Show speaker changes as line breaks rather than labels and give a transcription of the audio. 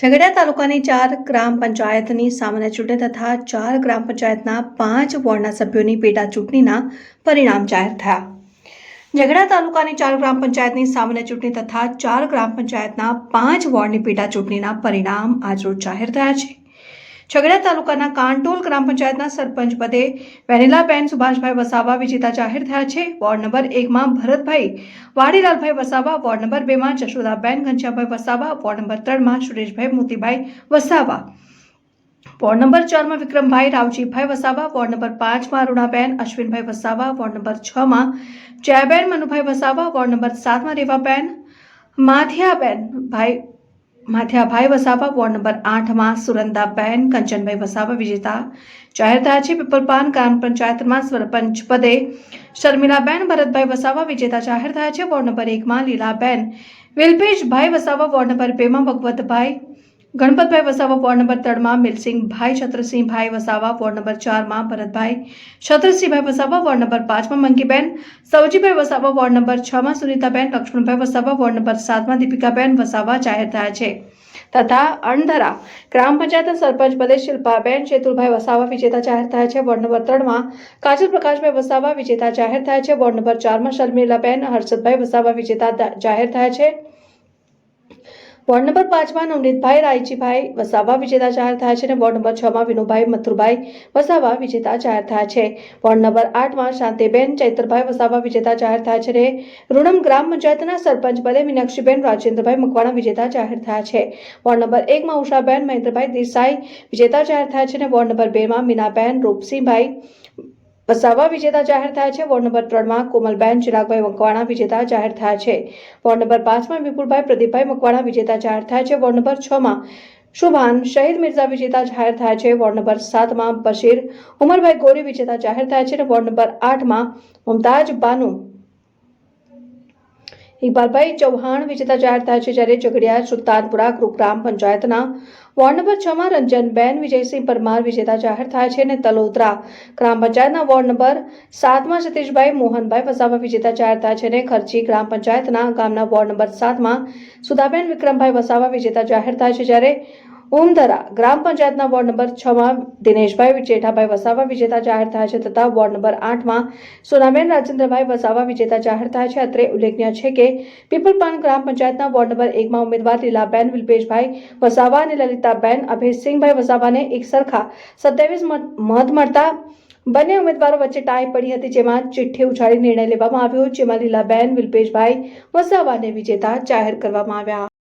ઝઘડિયા તાલુકાની ચાર ગ્રામ પંચાયતની સામાન્ય ચૂંટણી તથા ચાર ગ્રામ પંચાયતના પાંચ વોર્ડના સભ્યોની પેટા ચૂંટણીના પરિણામ જાહેર થયા. ઝઘડા તાલુકાની ચાર ગ્રામ પંચાયતની સામાન્ય ચૂંટણી તથા ચાર ગ્રામ પંચાયતના પાંચ વોર્ડની પેટા ચૂંટણીના પરિણામ આજરોજ જાહેર થયા છે. ઝઘડા તાલુકાના કાંટોલ ગ્રામ પંચાયતના સરપંચ પદે વેનીલાબેન સુભાષભાઈ વસાવા વિજેતા જાહેર થયા છે. વોર્ડ નંબર એકમાં ભરતભાઈ વાડીલાલભાઈ વસાવા, વોર્ડ નંબર બેમાં જશોદાબેન ઘનશ્યામભાઈ વસાવા, વોર્ડ નંબર ત્રણમાં સુરેશભાઈ મોતીભાઈ વસાવા. વોર્ડ નંબર ચારમાં વિક્રમભાઈ રાવજીભાઈ વસાવા, વોર્ડ નંબર પાંચમાં અરુણાબેન અશ્વિનભાઈ વસાવા, વોર્ડ નંબર છમાં જયાબેન મનુભાઈ વસાવા, વોર્ડ નંબર સાતમાં રેવાબેન માથિયાબેન ભાઈ માથિયાભાઈ વસાવા વોર્ડ નંબર આઠમાં સુરંદાબેન કંચનભાઈ વસાવા, વિજેતા જાહેર થયા છે. પીપલપાન ગ્રામ પંચાયતમાં સરપંચ પદે શર્મિલાબેન ભરતભાઈ વસાવા, વિજેતા જાહેર થયા છે. વોર્ડ નંબર એકમાં લીલાબેન વિલ્પેશભાઈ વસાવા, વોર્ડ નંબર બેમાં ભગવતભાઈ ગણપતભાઈ વસાવા વોર્ડ નંબર ત્રણમાં મિલસિંહભાઈ છત્રસિંહભાઈ વસાવા વોર્ડ નંબર ચારમાં ભરતભાઈ, છત્રસિંહભાઈ વસાવા વોર્ડ નંબર પાંચમાં મંકીબેન સૌજીભાઈ વસાવા વોર્ડ નંબર છમાં સુનિતાબેન, લક્ષ્મણભાઈ વસાવા વોર્ડ નંબર સાતમાં દીપિકાબેન વસાવા જાહેર થયા છે. તથા અણધરા ગ્રામ પંચાયત સરપંચ પદે શિલ્પાબેન, ચેતુલભાઈ વસાવા વિજેતા જાહેર થયા છે. વોર્ડ નંબર ત્રણમાં કાજલ પ્રકાશભાઈ વસાવા વિજેતા જાહેર થયા છે. વોર્ડ નંબર ચારમાં શર્મિલાબેન, હર્ષદભાઈ વસાવા વિજેતા જાહેર થયા છે. વોર્ડ નંબર પાંચમાં નવનીતભાઈ રાયજીભાઈ વસાવા વિજેતા જાહેર થયા છે અને વોર્ડ નંબર છમાં વિનુભાઈ મથુરભાઈ વસાવા વિજેતા જાહેર થયા છે. વોર્ડ નંબર આઠમાં શાંતિબેન ચૈતરભાઈ વસાવા વિજેતા જાહેર થયા છે અને રૂણમ ગ્રામ પંચાયતના સરપંચ પદે મીનાક્ષીબેન રાજેન્દ્રભાઈ મકવાણા વિજેતા જાહેર થયા છે. વોર્ડ નંબર એકમાં ઉષાબેન મહેન્દ્રભાઈ દેસાઈ વિજેતા જાહેર થયા છે અને વોર્ડ નંબર બેમાં મીનાબેન રૂપસિંહભાઈ વસાવા વિજેતા જાહેર થયા છે. વોર્ડ નંબર ત્રણમાં કોમલબેન, ચિરાગભાઈ મકવાણા વિજેતા જાહેર થયા છે. વોર્ડ નંબર પાંચમાં વિપુલભાઈ, પ્રદીપભાઈ મકવાણા વિજેતા જાહેર થયા છે. વોર્ડ નંબર છમાં શુભાન, શહીદ મિર્ઝા વિજેતા જાહેર થયા છે. વોર્ડ નંબર સાતમાં બશીર, ઉમરભાઈ ગોરી વિજેતા જાહેર થયા છે. અને વોર્ડ નંબર આઠમાં મુમતાજ બાનુ ઇકબાલભાઈ ચૌહાણ વિજેતા જાહેર થયા છે જ્યારે ઝઘડિયા સુલતાનપુરા ગ્રામ પંચાયતના વોર્ડ નંબર છમાં રંજનબેન વિજયસિંહ પરમાર વિજેતા જાહેર થયા છે અને તલોદરા ગ્રામ પંચાયતના વોર્ડ નંબર સાતમાં સતીશભાઈ મોહનભાઈ વસાવા વિજેતા જાહેર થયા છે અને ખર્ચી ગ્રામ પંચાયતના ગામના વોર્ડ નંબર સાતમાં સુધાબેન વિક્રમભાઈ વસાવા વિજેતા જાહેર થયા છે જ્યારે ઉમધરા ગ્રામ પંચાયતના વોર્ડ નંબર છમાં દિનેશભાઈ જેઠાભાઈ વસાવા વિજેતા જાહેર થયા છે તથા વોર્ડ નંબર આઠમાં સોનાબેન રાજેન્દ્રભાઈ વસાવા વિજેતા જાહેર થયા છે. અત્રે ઉલ્લેખનીય છે કે પીપલપાન ગ્રામ પંચાયતના વોર્ડ નંબર એકમાં ઉમેદવાર લીલાબેન વિલ્પેશભાઈ વસાવા અને લલિતાબેન અભયસિંહભાઈ વસાવાને એક સરખા સત્યાવીસ મત મળતા બંને ઉમેદવારો વચ્ચે ટાઈ પડી હતી જેમાં ચિઠ્ઠી ઉછાળી નિર્ણય લેવામાં આવ્યો, જેમાં લીલાબેન વિલ્પેશભાઈ વસાવાને વિજેતા જાહેર કરવામાં આવ્યા.